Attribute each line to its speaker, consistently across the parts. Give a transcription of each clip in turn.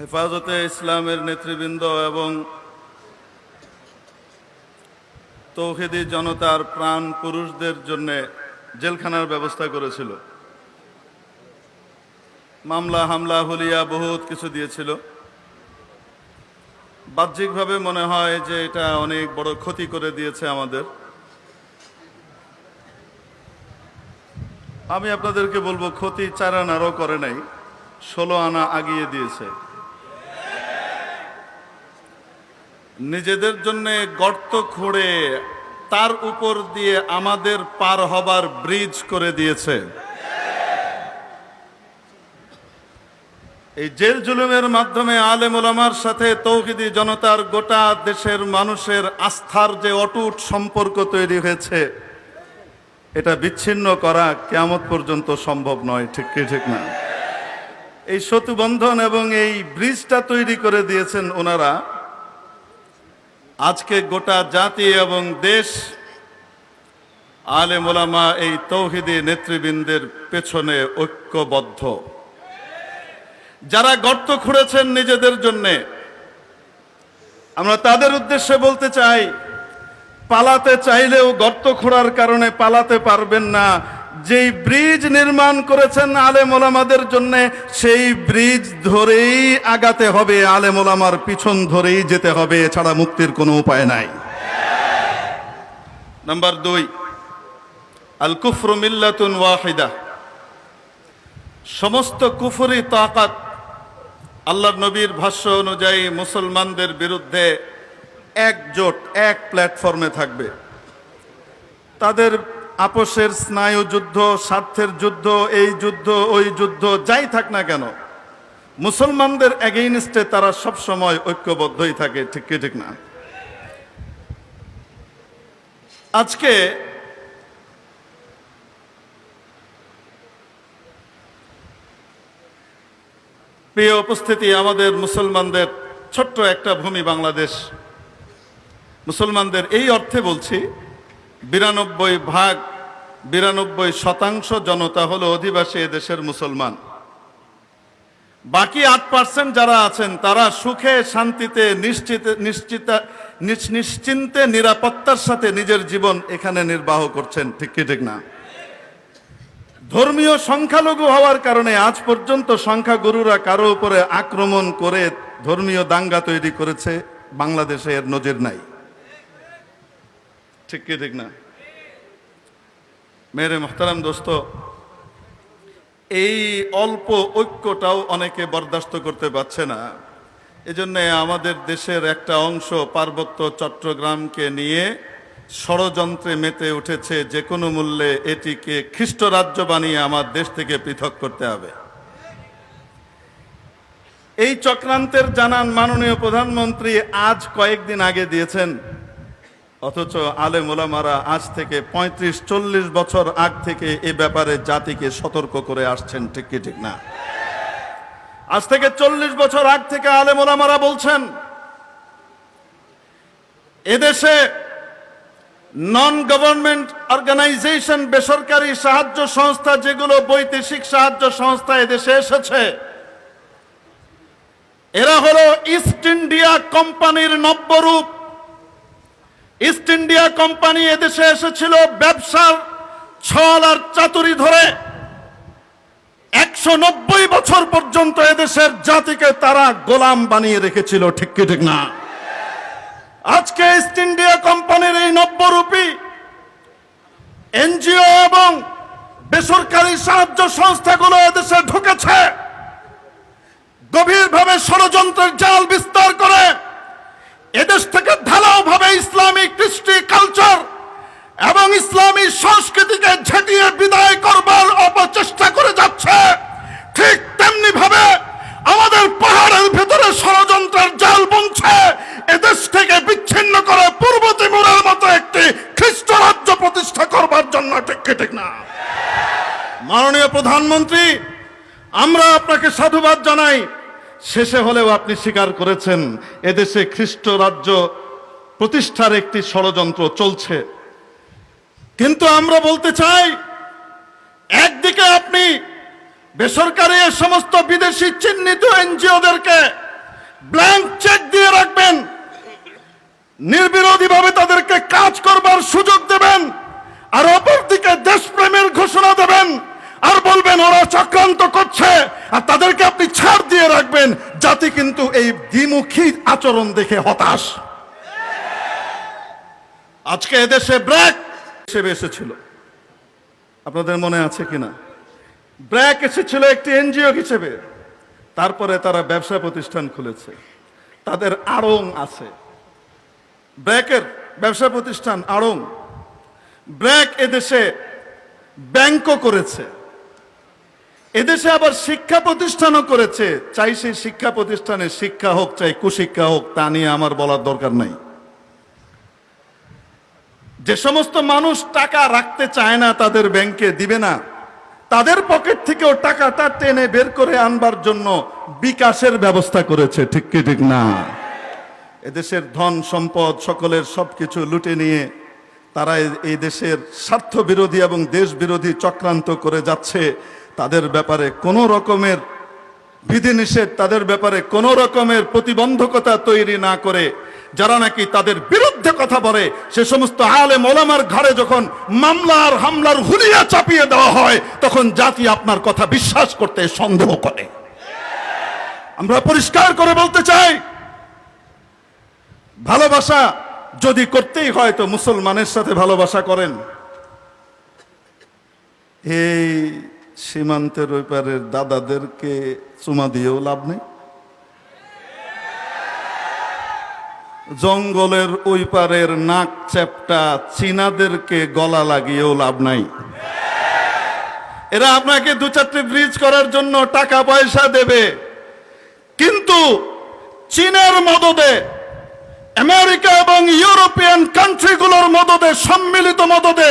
Speaker 1: হেফাজতে ইসলামের নেতৃবৃন্দ এবং তৌহিদি জনতার প্রাণ পুরুষদের জন্যে জেলখানার ব্যবস্থা করেছিল। মামলা, হামলা, হুলিয়া বহুত কিছু দিয়েছিল। বাহ্যিকভাবে মনে হয় যে এটা অনেক বড় ক্ষতি করে দিয়েছে আমাদের। আমি আপনাদেরকে বলব, ক্ষতি চার আনারও করে নাই, ষোলো আনা আগিয়ে দিয়েছে। নিজেদের জন্য গর্ত খুঁড়ে তার উপর দিয়ে আমাদের পার হবার ব্রিজ করে দিয়েছে। এই জেল জুলুমের মাধ্যমে আলেম ওলামার সাথে তৌহিদি জনতার গোটা দেশের মানুষের আস্থার যে অটুট সম্পর্ক তৈরি হয়েছে, এটা বিচ্ছিন্ন করা কেমত পর্যন্ত সম্ভব নয়, ঠিক কি, ঠিক না? এই সেতুবন্ধন এবং এই ব্রিজটা তৈরি করে দিয়েছেন ওনারা। আজকে গোটা জাতি এবং দেশ আলেম ওলামা এই তৌহিদি নেতৃবৃন্দের পেছনে ঐক্যবদ্ধ। যারা গর্ত খুঁড়েছেন নিজেদের জন্যে, আমরা তাদের উদ্দেশ্যে বলতে চাই, পালাতে চাইলেও গর্ত খোঁড়ার কারণে পালাতে পারবেন না। যেই ব্রিজ নির্মাণ করেছেন আলেম ওলামাদের জন্য, সেই ব্রিজ ধরেই আগাতে হবে, আলেম ওলামার পিছন ধরেই যেতে হবে, এছাড়া মুক্তির কোনো উপায় নাই। নাম্বার দুই আল কুফরু মিল্লাতুন ওয়াহিদা। সমস্ত কুফরি তাকাত আল্লাহ নবীর ভাষ্য অনুযায়ী মুসলমানদের বিরুদ্ধে একজোট, এক প্ল্যাটফর্মে থাকবে। তাদের আপোষের স্নায়ু যুদ্ধ, স্বার্থের যুদ্ধ, এই যুদ্ধ, ওই যুদ্ধ, যাই থাক না কেন, মুসলমানদের এগেইনস্টে তারা সব সময় ঐক্যবদ্ধই থাকে, ঠিক কি, ঠিক না? আজকে প্রিয় উপস্থিতি, আমাদের মুসলমানদের ছোট্ট একটা ভূমি বাংলাদেশ। মুসলমানদের এই অর্থে বলছি বিরানব্বই ভাগ, বিরানব্বই শতাংশ জনতা হলো অধিবাসী দেশের মুসলমান। বাকি আট পার্সেন্ট যারা আছেন, তারা সুখে, শান্তিতে, নিশ্চিত নিশ্চিত, নিশ- নিশ্চিন্তে, নিরাপত্তার সাথে নিজের জীবন এখানে নির্বাহ করছেন। ঠিক কি, ঠিক না? ধর্মীয় সংখ্যালঘু হওয়ার কারণে আজ পর্যন্ত সংখ্যাগুরুরা কারও উপরে আক্রমণ করে ধর্মীয় দাঙ্গা তৈরি করেছে। বাংলাদেশে এর নজির নাই। ঠিক কি ঠিক না? মেরে মোহতারাম দোস্ত, এই অল্প ঐক্যটাও অনেকে বরদাস্ত করতে পারছে না। এজন্য আমাদের দেশের একটা অংশ পার্বত্য চট্টগ্রামকে নিয়ে ষড়যন্ত্রে মেতে উঠেছে যে কোনো মূল্যে এটিকে খ্রিস্ট রাজ্য বানিয়ে আমার দেশ থেকে পৃথক করতে হবে। এই চক্রান্তের জানান মাননীয় প্রধানমন্ত্রী আজ কয়েকদিন আগে দিয়েছেন অথচ আলেম ওলামারা আজ থেকে ৩৫ চল্লিশ বছর আগ থেকে এ ব্যাপারে জাতিকে সতর্ক করে আসছেন, ঠিক কি, ঠিক না? আজ থেকে চল্লিশ বছর আগ থেকে আলেম ওলামারা বলছেন, এদেশে নন গভর্নমেন্ট অর্গানাইজেশন বেসরকারি সাহায্য সংস্থা, যেগুলো বৈদেশিক সাহায্য সংস্থা এদেশে এসেছে, এরা হলো ইস্ট ইন্ডিয়া কোম্পানির নব্যরূপ। ইস্ট ইন্ডিয়া কোম্পানি এদেশে এসেছিল, ব্যবসার ছল আর চাতুরি ধরে একশো নব্বই বছর পর্যন্ত এদেশের জাতিকে তারা গোলাম বানিয়ে রেখেছিল, ঠিক কি ঠিক না? আজকে ইস্ট ইন্ডিয়া কোম্পানির এই নব্যরূপী এনজিও এবং বেসরকারি সাহায্য সংস্থাগুলো এদেশে ঢুকেছে। গভীরভাবে ষড়যন্ত্রের জাল বিস্তার করে এদেশ থেকে ঢালাও ভাবে ইসলামিক কৃষ্টি কালচার এবং ইসলামী সংস্কৃতিকে ঝেঁটিয়ে বিদায় করবার অপচেষ্টা করে যাচ্ছে ঠিক তেমনি ভাবে আমাদের পাহাড়ের ভেতরে ষড়যন্ত্রের জাল বুনছে এদেশ থেকে বিচ্ছিন্ন করে পূর্ব তিমুরের মতো একটি খ্রিস্ট রাজ্য প্রতিষ্ঠা করবার জন্য ঠিক কি ঠিক না মাননীয় প্রধানমন্ত্রী আমরা আপনাকে সাধুবাদ জানাই। শেষে হলেও আপনি স্বীকার করেছেন, এদেশে খ্রিস্ট রাজ্য প্রতিষ্ঠার একটি ষড়যন্ত্র চলছে। কিন্তু আমরা বলতে চাই, একদিকে আপনি বেসরকারি সমস্ত বিদেশি চিহ্নিত এনজিওদেরকে ব্ল্যাঙ্ক চেক দিয়ে রাখবেন, নির্বিরোধীভাবে তাদেরকে কাজ করবার সুযোগ দেবেন, আর অপরদিকে দেশপ্রেমের ঘোষণা দেবেন। আর বলবেন ওরা চক্রান্ত করছে। আর তাদেরকে আপনি ছাড় দিয়ে রাখবেন জাতি কিন্তু এই দ্বিমুখী আচরণ দেখে হতাশ। আজকে এদেশে ব্র্যাক হিসেবে এসেছিল। আপনাদের মনে আছে কিনা? ব্র্যাক এসেছিল একটি এনজিও হিসেবে। তারপরে তারা ব্যবসা প্রতিষ্ঠান খুলেছে। তাদের আড়ং আছে। ব্র্যাকের ব্যবসা প্রতিষ্ঠান আড়ং। ব্র্যাক এদেশে ব্যাংকও করেছে। এদেশে আবার শিক্ষা প্রতিষ্ঠানও করেছে। চাই সেই শিক্ষা প্রতিষ্ঠানে শিক্ষা হোক, চাই কুশিক্ষা হোক, তা নিয়ে আমার বলার দরকার নাই। যে সমস্ত মানুষ টাকা রাখতে চায় না, তাদের ব্যাংকে দিবে না। তাদের পকেট থেকেও টাকাটা টেনে বের করে আনবার জন্য বিকাশের ব্যবস্থা করেছে, ঠিক কি, ঠিক না? এদেশের ধন সম্পদ, সকলের সবকিছু লুটে নিয়ে তারা এই দেশের স্বার্থ বিরোধী এবং দেশ বিরোধী চক্রান্ত করে যাচ্ছে। তাদের ব্যাপারে কোনো রকমের বিধিনিষেধ, তাদের ব্যাপারে কোনো রকমের প্রতিবন্ধকতা তৈরি না করে, যারা নাকি তাদের বিরুদ্ধে কথা বলে, সে সমস্ত আলে মোলামার ঘরে যখন মামলার হামলার হুলিয়া চাপিয়ে দেওয়া হয়, তখন জাতি আপনার কথা বিশ্বাস করতে সন্দেহ করে। আমরা পরিষ্কার করে বলতে চাই, ভালোবাসা যদি করতেই হয় তো মুসলমানের সাথে ভালোবাসা করেন। এই সীমান্তের ওই দাদাদেরকে চুমা দিয়েও লাভ নেই। জঙ্গলের ওই পারের নাক চ্যাপটা চীনাদেরকে গলা লাগিয়েও লাভ নাই। এরা আপনাকে দু চারটে ব্রিজ করার জন্য টাকা পয়সা দেবে। কিন্তু চীনের মদদে, আমেরিকা এবং ইউরোপিয়ান কান্ট্রিগুলোর মদদে, সম্মিলিত মদদে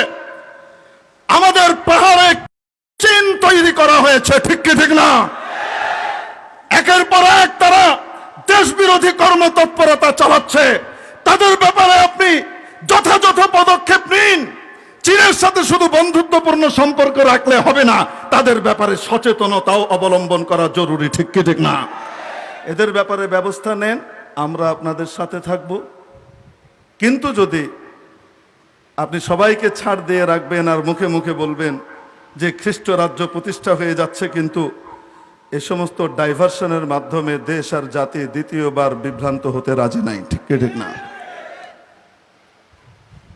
Speaker 1: আমাদের পাহাড়ে চীন তৈরি করা হয়েছে, ঠিক কি ঠিক না? একের পর এক তারা দেশ বিরোধী কর্মতৎপরতা চালাচ্ছে। তাদের ব্যাপারে আপনি যথাযথ পদক্ষেপ নিন। চীনের সাথে শুধু বন্ধুত্বপূর্ণ সম্পর্ক রাখলে হবে না, তাদের ব্যাপারে সচেতনতাও অবলম্বন করা জরুরি, ঠিক কি ঠিক না? এদের ব্যাপারে ব্যবস্থা নেন, আমরা আপনাদের সাথে থাকব। কিন্তু যদি আপনি সবাইকে ছাড় দিয়ে রাখবেন আর মুখে মুখে বলবেন যে খ্রিস্ট রাজ্য প্রতিষ্ঠা হয়ে যাচ্ছে কিন্তু এ সমস্ত ডাইভারশনের মাধ্যমে দেশ আর জাতি দ্বিতীয়বার বিভ্রান্ত হতে রাজি নাই, ঠিক ঠিক না?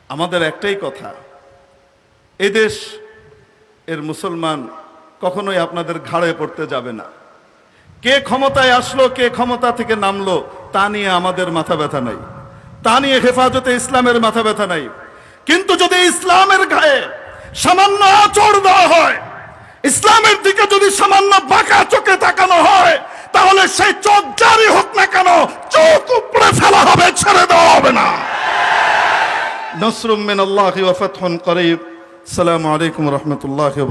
Speaker 1: আমাদের একটাই কথা এই দেশ, এর মুসলমান কখনোই আপনাদের ঘাড়ে পড়তে যাবে না। কে ক্ষমতায় আসলো, কে ক্ষমতা থেকে নামলো, তা নিয়ে আমাদের মাথা ব্যথা নাই। তা নিয়ে হেফাজতে ইসলামের মাথা ব্যথা নাই। কিন্তু যদি ইসলামের গায়ে সামান্য আচর দেওয়া হয় ইসলামের দিকে যদি সামান্য বাঁকা চোখে তাকানো হয়, তাহলে সেই চোখ জারি হোক না কেন, চোখ উপড়ে ফেলা হবে, ছেড়ে দেওয়া হবে না। নসরুম মিন আল্লাহি ওয়া ফাতহুন করিব। আসসালামু আলাইকুম রাহমাতুল্লাহি ওয়া